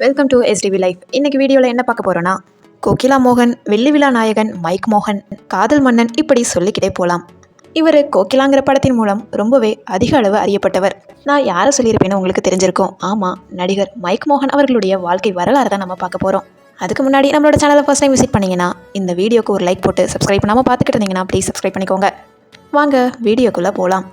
Welcome to STV life இன்னைக்கு வீடியோவில் என்ன பார்க்க போகிறோன்னா கோகிலா மோகன் வெள்ளி விழா நாயகன் மைக் மோகன் காதல் மன்னன் இப்படி சொல்லிக்கிட்டே போகலாம் இவர் கோகிலாங்கிற படத்தின் மூலம் ரொம்பவே அதிக அளவு அறியப்பட்டவர். நான் யாரை சொல்லியிருப்பேன்னு உங்களுக்கு தெரிஞ்சிருக்கும். ஆமாம் நடிகர் மைக் மோகன் அவர்களுடைய வாழ்க்கை வரலாறு தான் நம்ம பார்க்க போகிறோம் அதுக்கு முன்னாடி நம்மளோட சேனலை ஃபர்ஸ்ட் டைம் விசிட் பண்ணீங்கன்னா இந்த வீடியோக்கு ஒரு லைக் போட்டு சப்ஸ்கிரைப் பண்ணாமல் பார்த்துக்கிட்டு இருந்தீங்கன்னா ப்ளீஸ் சப்ஸ்கிரைப் பண்ணிக்கோங்க. வாங்க வீடியோக்குள்ளே போகலாம்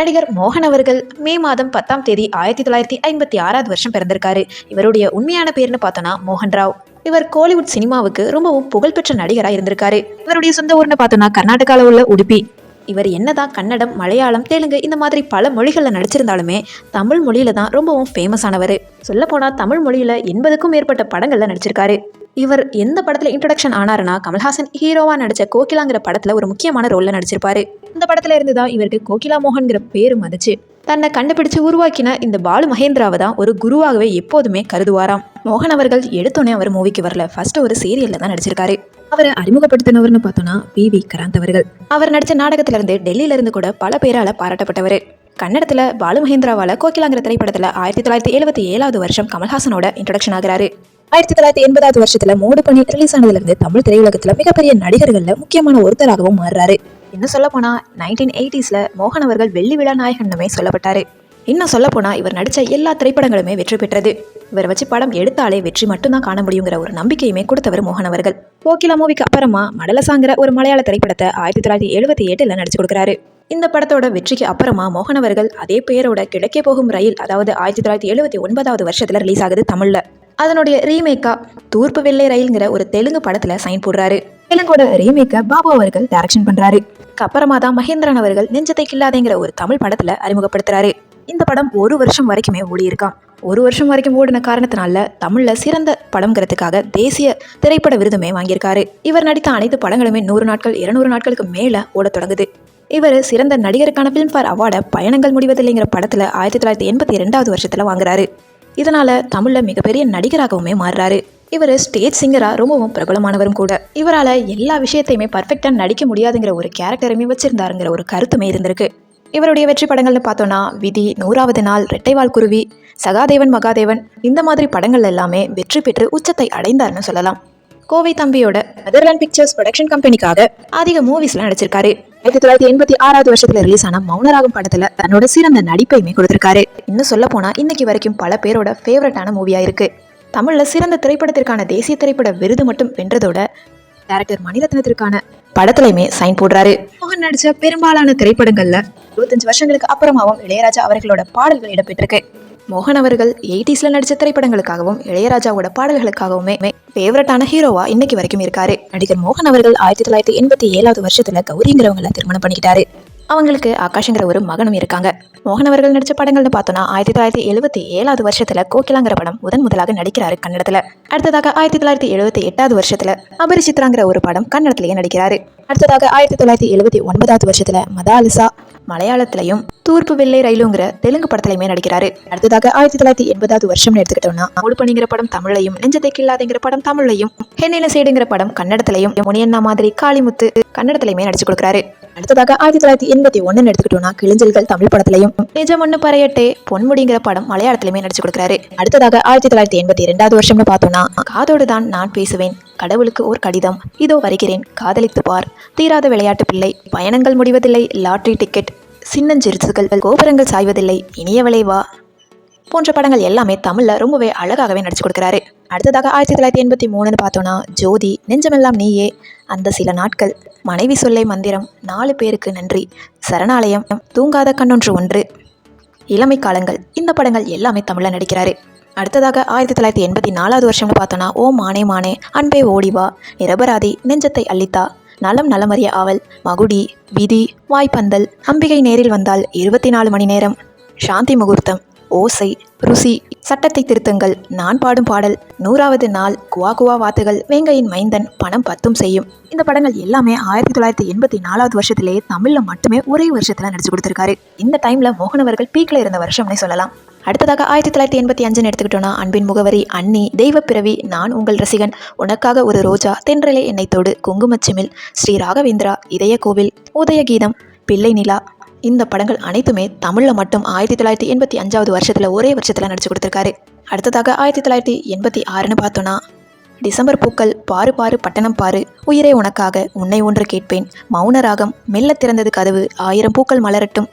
நடிகர் மோகன் அவர்கள் மே மாதம் பத்தாம் தேதி ஆயிரத்தி தொள்ளாயிரத்தி ஐம்பத்தி ஆறாவது வருஷம் பிறந்திருக்காரு. இவருடைய உண்மையான பேர்னு பார்த்தோன்னா மோகன் ராவ். இவர் கோலிவுட் சினிமாவுக்கு ரொம்பவும் புகழ்பெற்ற நடிகராக இருந்திருக்காரு. இவருடைய சொந்த ஊர்னு பார்த்தோன்னா கர்நாடகாவில் உள்ள உடுப்பி. இவர் என்னதான் கன்னடம் மலையாளம் தெலுங்கு இந்த மாதிரி பல மொழிகளில் நடிச்சிருந்தாலுமே தமிழ் மொழியில தான் ரொம்பவும் ஃபேமஸ் ஆனவர். சொல்லப்போனால் தமிழ் மொழியில எண்பதுக்கும் மேற்பட்ட படங்களில் நடிச்சிருக்காரு. இவர் எந்த படத்துல இன்ட்ரடக்ஷன் ஆனாருன்னா கமல்ஹாசன் ஹீரோவா நடிச்ச கோகிலாங்கிற படத்துல ஒரு முக்கியமான ரோல்ல நடிச்சிருப்பாரு. இந்த படத்துல இருந்து தான் இவருக்கு கோகிலா மோகன்கிற பேரு வந்துச்சு. தன்னை கண்டுபிடிச்சு உருவாக்கின இந்த பாலு மகேந்திராவை தான் ஒரு குருவாகவே எப்போதுமே கருதுவாராம். மோகன் அவர்கள் எடுத்தோன்னே அவர் மூவிக்கு வரல. ஃபர்ஸ்ட் ஒரு சீரியல்ல தான் நடிச்சிருக்காரு. அவரை அறிமுகப்படுத்தினவர்னு பார்த்தோம்னா பி. வி. கராந்த் அவர்கள். அவர் நடித்த நாடகத்துல இருந்து டெல்லியில இருந்து கூட பல பேரால பாராட்டப்பட்டவர். கன்னடத்துல பாலு மகேந்திராவால கோகிலாங்கிற திரைப்படத்துல ஆயிரத்தி தொள்ளாயிரத்தி எழுபத்தி ஏழாவது வருஷம் கமல்ஹாசனோட இன்ட்ரடக்ஷன் ஆகிறாரு. ஆயிரத்தி தொள்ளாயிரத்தி எண்பதாவது வருஷத்துல மூடு பண்ணி ரிலீஸ் ஆனதுல இருந்து தமிழ் திரையுலகத்துல மிகப்பெரிய நடிகர்கள்ல முக்கியமான ஒருத்தராகவும் மாறுறாரு. இன்னும் சொல்லப்போனால் நைன்டீன் எயிட்டிஸில் மோகன் அவர்கள் வெள்ளி விழா நாயகன்னுமே சொல்லப்பட்டார். இன்னும் சொல்லப்போனால் இவர் நடித்த எல்லா திரைப்படங்களுமே வெற்றி பெற்றது. இவரை வச்சு படம் எடுத்தாலே வெற்றி மட்டும்தான் காண முடியுங்கிற ஒரு நம்பிக்கையுமே கொடுத்தவர் மோகன் அவர்கள். போக்கிலா மூவிக்கு அப்புறமா மடலசாங்கிற ஒரு மலையாள திரைப்படத்தை ஆயிரத்தி தொள்ளாயிரத்தி எழுபத்தி எட்டில் நடிச்சு கொடுக்குறாரு. இந்த படத்தோட வெற்றிக்கு அப்புறமா மோகன் அவர்கள் அதே பெயரோட கிழக்கே போகும் ரயில் அதாவது ஆயிரத்தி தொள்ளாயிரத்தி எழுபத்தி ஒன்பதாவது வருஷத்தில் ரிலீஸ் ஆகுது தமிழில். அதனுடைய ரீமேக்கா தூர்ப்பு வெள்ளை ரயில்ங்கிற ஒரு தெலுங்கு படத்தில் சைன் போடுறாரு. தெலுங்கோட ரீமேக்கை பாபு அவர்கள் டைரக்ஷன் பண்ணுறாரு அப்புறமா தான் மகேந்திரன் அவர்கள் நெஞ்சத்தை கில்லாதேங்கிற ஒரு தமிழ் படத்தில் அறிமுகப்படுத்துறாரு. இந்த படம் ஒரு வருஷம் வரைக்குமே ஓடியிருக்கான் ஒரு வருஷம் வரைக்கும் ஓடின காரணத்தினால தமிழில் சிறந்த படம்ங்கிறதுக்காக தேசிய திரைப்பட விருதுமே வாங்கியிருக்காரு. இவர் நடித்த அனைத்து படங்களுமே நூறு நாட்கள் இருநூறு நாட்களுக்கு மேலே ஓடத் தொடங்குது. இவர் சிறந்த நடிகருக்கான ஃபிலிம்ஃபேர் அவார்டை பயணங்கள் முடிவதில்லைங்கிற படத்தில் ஆயிரத்தி தொள்ளாயிரத்தி எண்பத்தி ரெண்டாவது வருஷத்தில் வாங்குறாரு. இதனால தமிழில் மிகப்பெரிய நடிகராகவுமே மாறுறாரு. இவர் ஸ்டேஜ் சிங்கராக ரொம்பவும் பிரபலமானவரும் கூட. இவரால் எல்லா விஷயத்தையுமே பர்ஃபெக்டாக நடிக்க முடியாதுங்கிற ஒரு கேரக்டருமே வச்சிருந்தாருங்கிற ஒரு கருத்துமே இருந்திருக்கு. இவருடைய வெற்றி படங்கள்னு பார்த்தோன்னா விதி நூறாவது நாள் ரெட்டைவால் குருவி சகாதேவன் மகாதேவன் இந்த மாதிரி படங்கள் எல்லாமே வெற்றி பெற்று உச்சத்தை அடைந்தார்னு சொல்லலாம். கோவை தம்பியோட நெதர்லாண்ட் பிக்சர்ஸ் ப்ரொடக்ஷன் கம்பெனிக்காக அதிக மூவிஸ்லாம் நடிச்சிருக்காரு. ஆயிரத்தி தொள்ளாயிரத்தி எண்பத்தி ஆறாவது வருஷத்துல ரிலீஸ் ஆன மௌனராகும் படத்துல தன்னோட சிறந்த நடிப்பையுமே கொடுத்திருக்காரு இன்னும் சொல்ல போனா இன்னைக்கு வரைக்கும் பல பேரோட ஃபேவரட்டான மூவியா இருக்கு. தமிழ்ல சிறந்த திரைப்படத்திற்கான தேசிய திரைப்பட விருது மட்டும் வென்றதோட டேரக்டர் மணிரத்னத்திற்கான படத்துலையுமே சைன் போடுறாரு. மோகன் நடிச்ச பெரும்பாலான திரைப்படங்கள்ல இருபத்தஞ்சு வருஷங்களுக்கு அப்புறமாவும் இளையராஜா அவர்களோட பாடல்கள் இடம்பெற்றிருக்கு. மோகன் அவர்கள் எயிட்டிஸ்ல நடிச்ச திரைப்படங்களுக்காகவும் இளையராஜாவோட பாடல்களுக்காகவுமே ஃபேவரட்டான ஹீரோவா இன்னைக்கு வரைக்கும் இருக்காரு. நடிகர் மோகன் அவர்கள் ஆயிரத்தி தொள்ளாயிரத்தி எண்பத்தி ஏழாவது வருஷத்துல கௌரிங்கிறவங்களை திருமணம் பண்ணிக்கிட்டாரு. அவங்களுக்கு ஆகாஷ்ங்கிற ஒரு மகனும் இருக்காங்க. மோகன் அவர்கள் நடித்த படங்கள்னு பார்த்தோன்னா ஆயிரத்தி தொள்ளாயிரத்தி எழுபத்தி ஏழாவது வருஷத்துல கோகிலாங்கிற படம் முதன் முதலாக நடிக்கிறாரு கன்னடத்துல. அடுத்ததாக ஆயிரத்தி தொள்ளாயிரத்தி எழுபத்தி எட்டாவது வருஷத்துல அபரிசித்ராங்கிற ஒரு படம் கன்னடத்திலேயே நடிக்கிறாரு. அடுத்ததாக ஆயிரத்தி தொள்ளாயிரத்தி எழுபத்தி ஒன்பதாவது வருஷத்துல மதாலிசா மலையாளத்திலையும் தூர்ப்பு வெள்ளை ரயிலுங்கிற தெலுங்கு படத்திலையுமே நடிக்கிறாரு. அடுத்ததாக ஆயிரத்தி தொள்ளாயிரத்தி எண்பதாவது வருஷம் எடுத்துக்கிட்டோம்னா மூடுபணிங்கிற படம் தமிழையும் நெஞ்சத்தை கில்லாதேங்கிற படம் தமிழையும் ஹென்னில சேடுங்கிற படம் கன்னடத்திலையும் முனியண்ணா மாதிரி காளிமுத்து கன்னடத்திலையுமே நடிச்சு கொடுக்குறாரு. அடுத்ததாக ஆயிரத்தி தொள்ளாயிரத்தி எண்பத்தி ஒன்னு எடுத்துக்கிட்டோம்னா கிழிஞ்சல்கள் தமிழ் படத்திலையும் நிஜம் ஒண்ணு பறையட்டே பொன்முடிங்கிற படம் மலையாளத்திலுமே நடிச்சு கொடுக்குறாரு. அடுத்ததாக ஆயிரத்தி தொள்ளாயிரத்தி எண்பத்தி ரெண்டாவது வருஷம்னு பார்த்தோம்னா காதோடு தான் நான் பேசுவேன் கடவுளுக்கு ஒரு கடிதம் இதோ வருகிறேன் காதலித்து பார் தீராத விளையாட்டு பிள்ளை பயணங்கள் முடிவதில்லை லாட்ரி டிக்கெட் சின்னஞ்சிறுசுகள் கோபுரங்கள் சாய்வதில்லை. இனிய வா போன்ற படங்கள் எல்லாமே தமிழில் ரொம்பவே அழகாகவே நடிச்சு கொடுக்குறாரு. அடுத்ததாக ஆயிரத்தி தொள்ளாயிரத்தி எண்பத்தி மூணுன்னு பார்த்தோன்னா ஜோதி நெஞ்சமெல்லாம் நீயே. அந்த சில நாட்கள் மனைவி சொல்லை மந்திரம் நாலு பேருக்கு நன்றி. சரணாலயம் தூங்காத கண்ணொன்று ஒன்று. இளமை காலங்கள் இந்த படங்கள் எல்லாமே தமிழில் நடிக்கிறாரு. அடுத்ததாக ஆயிரத்தி தொள்ளாயிரத்தி எண்பத்தி நாலாவது வருஷம்னு பார்த்தோன்னா ஓ மானே மானே அன்பே ஓடிவா நிரபராதி நெஞ்சத்தை அள்ளித்தா. நலம் நலமறிய ஆவல் மகுடி விதி வாய்ப்பந்தல். அம்பிகை நேரில் வந்தால் இருபத்தி நாலு மணி நேரம். சாந்தி முகூர்த்தம் ஓசை ருசி சட்டத்தை திருத்தங்கள். நான் பாடும் பாடல் நூறாவது நாள் குவா குவா வாத்துகள் வேங்கையின் மைந்தன் பணம் பத்தும் செய்யும். இந்த படங்கள் எல்லாமே ஆயிரத்தி தொள்ளாயிரத்தி எண்பத்தி நாலாவது வருஷத்திலேயே தமிழ்ல மட்டுமே ஒரே வருஷத்துல நடிச்சு கொடுத்திருக்காரு. இந்த டைம்ல மோகன் அவர்கள் பீக்ல இருந்த வருஷம்னே சொல்லலாம். அடுத்ததாக ஆயிரத்தி தொள்ளாயிரத்தி எண்பத்தி அஞ்சுன்னு எடுத்துக்கிட்டோம்னா அன்பின் முகவரி அன்னி தெய்வ பிறவி நான் உங்கள் ரசிகன் உனக்காக ஒரு ரோஜா தென்றலே என்னை தொடு குங்குமச்சிமில் ஸ்ரீ ராகவேந்திரா இதய கோவில் உதயகீதம் பிள்ளை நிலா. இந்த படங்கள் அனைத்துமே தமிழில் மட்டும் ஆயிரத்தி தொள்ளாயிரத்தி எண்பத்தி அஞ்சாவது வருஷத்தில் ஒரே வருஷத்தில் நடிச்சு கொடுத்துருக்காரு. அடுத்ததாக ஆயிரத்தி தொள்ளாயிரத்தி எண்பத்தி ஆறுன்னு பார்த்தோன்னா டிசம்பர் பூக்கள் பாரு பாரு பட்டணம் பாரு உயிரே உனக்காக உன்னை ஒன்று கேட்பேன். மௌன ராகம் மெல்ல திறந்தது கதவு ஆயிரம் பூக்கள் மலரட்டும்.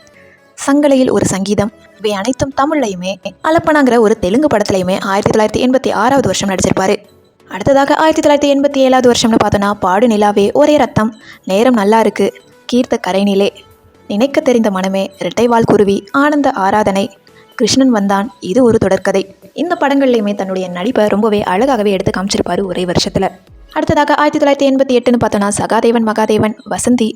சங்கலையில் ஒரு சங்கீதம். இவை அனைத்தும் தமிழ்லையுமே அலப்பனாங்கிற ஒரு தெலுங்கு படத்துலையுமே ஆயிரத்தி தொள்ளாயிரத்தி எண்பத்தி ஆறாவது வருஷம் நடிச்சிருப்பாரு. அடுத்ததாக ஆயிரத்தி தொள்ளாயிரத்தி எண்பத்தி ஏழாவது வருஷம்னு பார்த்தோன்னா பாடு நிலாவே ஒரே ரத்தம் நேரம் நல்லா இருக்கு கீர்த்த கரைநிலே. நினைக்க தெரிந்த மனமே இரட்டைவால் குருவி ஆனந்த ஆராதனை கிருஷ்ணன் வந்தான் இது ஒரு தொடர்கதை. இந்த படங்கள்லையுமே தன்னுடைய நடிப்பை ரொம்பவே அழகாகவே எடுத்து காமிச்சிருப்பாரு ஒரே வருஷத்தில். அடுத்ததாக ஆயிரத்தி தொள்ளாயிரத்தி எண்பத்தி எட்டுன்னு பார்த்தோன்னா சகாதேவன் மகாதேவன் வசந்தி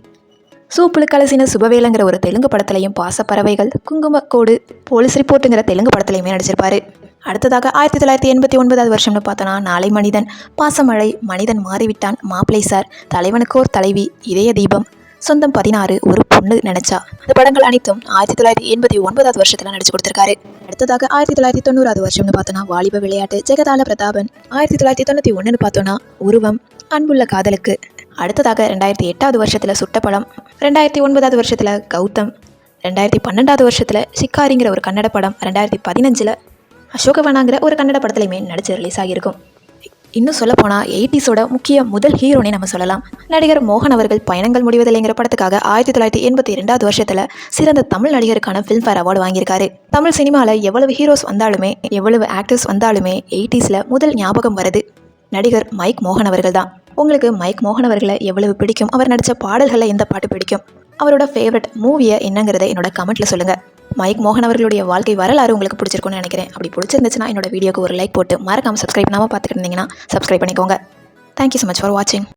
சூப்புல கலசின சுபவேலங்கிற ஒரு தெலுங்கு படத்துலையும் பாசப்பறவைகள் குங்குமக்கோடு போலீஸ் ரிப்போர்ட்டுங்கிற தெலுங்கு படத்துலையுமே நடிச்சிருப்பாரு. அடுத்ததாக ஆயிரத்தி தொள்ளாயிரத்தி எண்பத்தி ஒன்பதாவது வருஷம்னு பார்த்தோன்னா நாளை மனிதன் பாசமழை மனிதன் மாறிவிட்டான் மாப்பிளை சார் தலைவனுக்கோர் தலைவி இதய தீபம் சொந்தம் பதினாறு ஒரு பொண்ணு நினைச்சா. இந்த படங்கள் அனைத்தும் ஆயிரத்தி தொள்ளாயிரத்தி எண்பத்தி ஒன்பதாவது வருஷத்துல நடிச்சு கொடுத்திருக்காரு. அடுத்ததாக ஆயிரத்தி தொள்ளாயிரத்தி தொண்ணூறாவது வருஷம்னு பார்த்தோன்னா வாலிப விளையாட்டு ஜெகதால பிரதாபன். ஆயிரத்தி தொள்ளாயிரத்தி தொண்ணூற்றி ஒன்றுன்னு பார்த்தோன்னா உருவம் அன்புள்ள காதலுக்கு. அடுத்ததாக ரெண்டாயிரத்தி எட்டாவது வருஷத்தில் சுட்டப்படம் ரெண்டாயிரத்தி ஒன்பதாவது வருஷத்தில் கௌதம் ரெண்டாயிரத்தி பன்னெண்டாவது வருஷத்தில் சிக்காரிங்கிற ஒரு கன்னட படம் ரெண்டாயிரத்தி பதினஞ்சில் அசோகவனாங்கிற ஒரு கன்னட படத்துலையுமே நடிச்சு ரிலீஸ் ஆகியிருக்கும். இன்னும் சொல்லப்போனால் எயிட்டிஸோட முக்கிய முதல் ஹீரோனே நம்ம சொல்லலாம். நடிகர் மோகன் அவர்கள் பயணங்கள் முடிவதில்லைங்கிற படத்துக்காக ஆயிரத்தி தொள்ளாயிரத்தி எண்பத்தி ரெண்டாவது வருஷத்தில் சிறந்த தமிழ் நடிகருக்கான ஃபில்ம்ஃபேர் அவார்டு வாங்கியிருக்காரு. தமிழ் சினிமாவில் எவ்வளவு ஹீரோஸ் வந்தாலுமே எவ்வளவு ஆக்டர்ஸ் வந்தாலுமே எயிட்டிஸில் முதல் ஞாபகம் வருது. நடிகர் மைக் மோகன் அவர்கள் தான் உங்களுக்கு மைக் மோகன் அவர்களை எவ்வளவு பிடிக்கும்? அவர் நடித்த பாடல்களில் எந்த பாட்டு பிடிக்கும்? அவரோட ஃபேவரட் மூவியை என்னங்கிறத என்னோட கமெண்ட்டில் சொல்லுங்கள் மைக் மோகன் அவர்களுடைய வாழ்க்கை வரலாறு உங்களுக்கு பிடிச்சிருக்கும்னு நினைக்கிறேன். அப்படி பிடிச்சிருந்துச்சுன்னா என்னோட வீடியோக்கு ஒரு லைக் போட்டு மறக்காமல் சப்ஸ்கிரைப் பண்ணாமல் பார்த்துக்கிட்டு இருந்தீங்கன்னா சப்ஸ்கிரைப் பண்ணிக்கோங்க. தேங்க்யூ ஸோ மச் ஃபார் வாட்சிங்